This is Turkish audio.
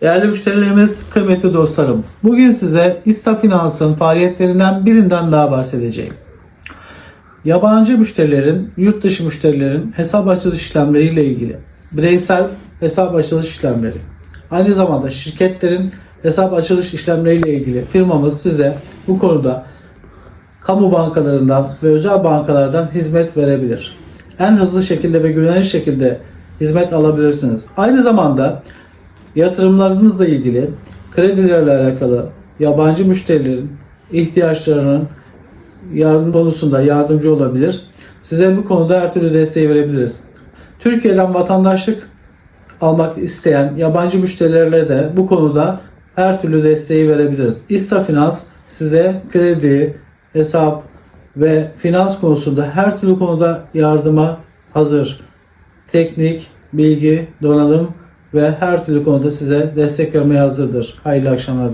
Değerli müşterilerimiz, kıymetli dostlarım. Bugün size İsta Finans'ın faaliyetlerinden birinden daha bahsedeceğim. Yabancı müşterilerin, yurt dışı müşterilerin hesap açılış işlemleriyle ilgili bireysel hesap açılış işlemleri, aynı zamanda şirketlerin hesap açılış işlemleriyle ilgili firmamız size bu konuda kamu bankalarından ve özel bankalardan hizmet verebilir. En hızlı şekilde ve güvenilir şekilde hizmet alabilirsiniz. Aynı zamanda yatırımlarınızla ilgili kredilerle alakalı yabancı müşterilerin ihtiyaçlarının yardım konusunda yardımcı olabilir. Size bu konuda her türlü desteği verebiliriz. Türkiye'den vatandaşlık almak isteyen yabancı müşterilerle de bu konuda her türlü desteği verebiliriz. İsta Finans size kredi, hesap ve finans konusunda her türlü konuda yardıma hazır. Teknik, bilgi, donanım ve her türlü konuda size destek vermeye hazırdır. Hayırlı akşamlar.